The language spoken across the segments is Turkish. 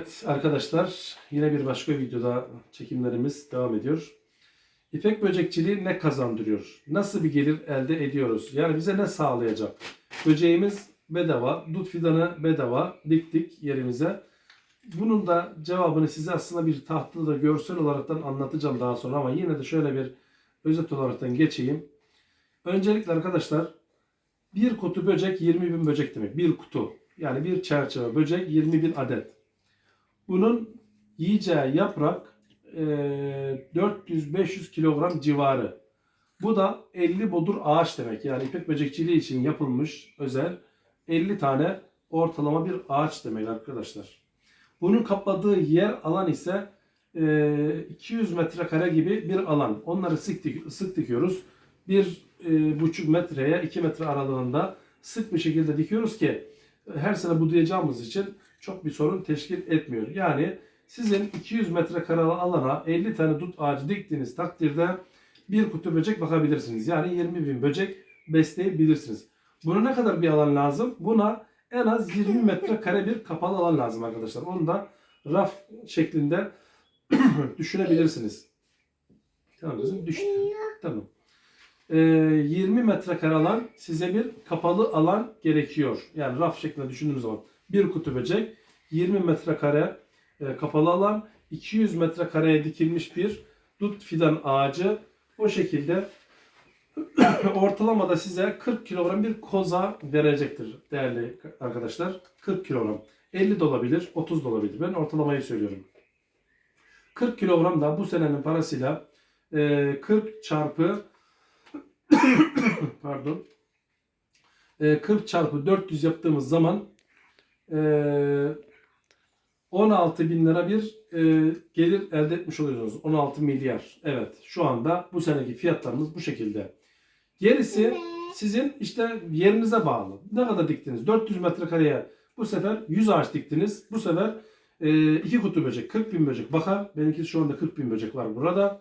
Evet arkadaşlar yine bir başka videoda çekimlerimiz devam ediyor. İpek böcekçiliği ne kazandırıyor? Nasıl bir gelir elde ediyoruz? Yani bize ne sağlayacak? Böceğimiz bedava, dut fidanı bedava diktik yerimize. Bunun da cevabını size aslında bir tahtada görsel olaraktan anlatacağım daha sonra ama yine de şöyle bir özet olaraktan geçeyim. Öncelikle arkadaşlar bir kutu böcek 20 bin böcek demek. Bir kutu. Yani bir çerçeve böcek 20 bin adet. Bunun yiyeceği yaprak e, 400-500 kilogram civarı. Bu da 50 bodur ağaç demek. Yani ipek böcekçiliği için yapılmış özel 50 tane ortalama bir ağaç demek arkadaşlar. Bunun kapladığı yer alan ise e, 200 metrekare gibi bir alan. Onları sık, sık dikiyoruz. Bir e, buçuk metreye 2 metre aralığında sık bir şekilde dikiyoruz ki her sene budayacağımız için çok bir sorun teşkil etmiyor. Yani sizin 200 metrekare alana 50 tane dut ağacı diktiğiniz takdirde bir kutu böcek bakabilirsiniz. Yani 20 bin böcek besleyebilirsiniz. Buna ne kadar bir alan lazım? Buna en az 20 metrekare bir kapalı alan lazım arkadaşlar. Onu da raf şeklinde düşünebilirsiniz. Tamam kızım düştü. Tamam. Ee, 20 metrekare alan size bir kapalı alan gerekiyor. Yani raf şeklinde düşündüğünüz zaman bir kutu böcek 20 metrekare e, kapalı alan 200 metrekareye dikilmiş bir dut fidan ağacı o şekilde ortalamada size 40 kilogram bir koza verecektir değerli arkadaşlar. 40 kilogram. 50 de olabilir, 30 da olabilir. Ben ortalamayı söylüyorum. 40 kilogram da bu senenin parasıyla e, 40 çarpı pardon e, 40 çarpı 400 yaptığımız zaman e, 16 bin lira bir e, gelir elde etmiş oluyorsunuz. 16 milyar. Evet şu anda bu seneki fiyatlarımız bu şekilde. Gerisi sizin işte yerinize bağlı. Ne kadar diktiniz? 400 metrekareye bu sefer 100 ağaç diktiniz. Bu sefer e, iki kutu böcek, 40 bin böcek bakar. Benimki şu anda 40 bin böcek var burada.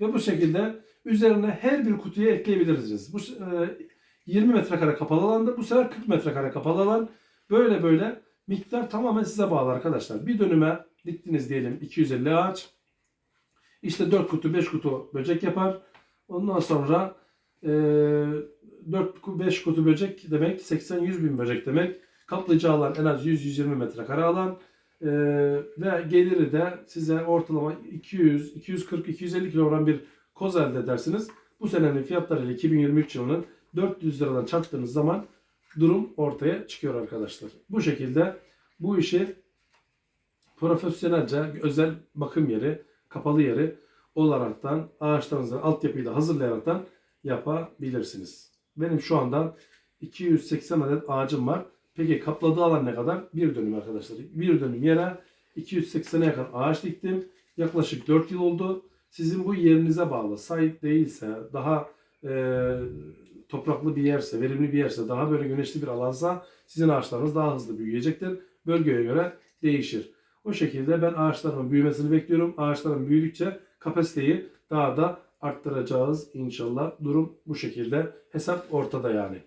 Ve bu şekilde üzerine her bir kutuya ekleyebilirsiniz. Bu e, 20 metrekare kapalı alanda bu sefer 40 metrekare kapalı alan. Böyle böyle miktar tamamen size bağlı arkadaşlar. Bir dönüme diktiniz diyelim 250 ağaç. İşte 4 kutu 5 kutu böcek yapar. Ondan sonra e, 4-5 kutu böcek demek 80-100 bin böcek demek. Kaplayacağı alan en az 100-120 metrekare alan. E, ve geliri de size ortalama 200, 240, 250 kilogram bir koz elde edersiniz. Bu senenin fiyatlarıyla 2023 yılının 400 liradan çarptığınız zaman durum ortaya çıkıyor arkadaşlar. Bu şekilde bu işi profesyonelce özel bakım yeri, kapalı yeri olaraktan ağaçlarınızı altyapıyı da hazırlayaraktan yapabilirsiniz. Benim şu anda 280 adet ağacım var. Peki kapladığı alan ne kadar? Bir dönüm arkadaşlar. Bir dönüm yere 280'e yakın ağaç diktim. Yaklaşık 4 yıl oldu. Sizin bu yerinize bağlı. Sahip değilse, daha e, topraklı bir yerse, verimli bir yerse, daha böyle güneşli bir alansa sizin ağaçlarınız daha hızlı büyüyecektir. Bölgeye göre değişir. O şekilde ben ağaçlarımın büyümesini bekliyorum. Ağaçlarım büyüdükçe kapasiteyi daha da arttıracağız inşallah. Durum bu şekilde. Hesap ortada yani.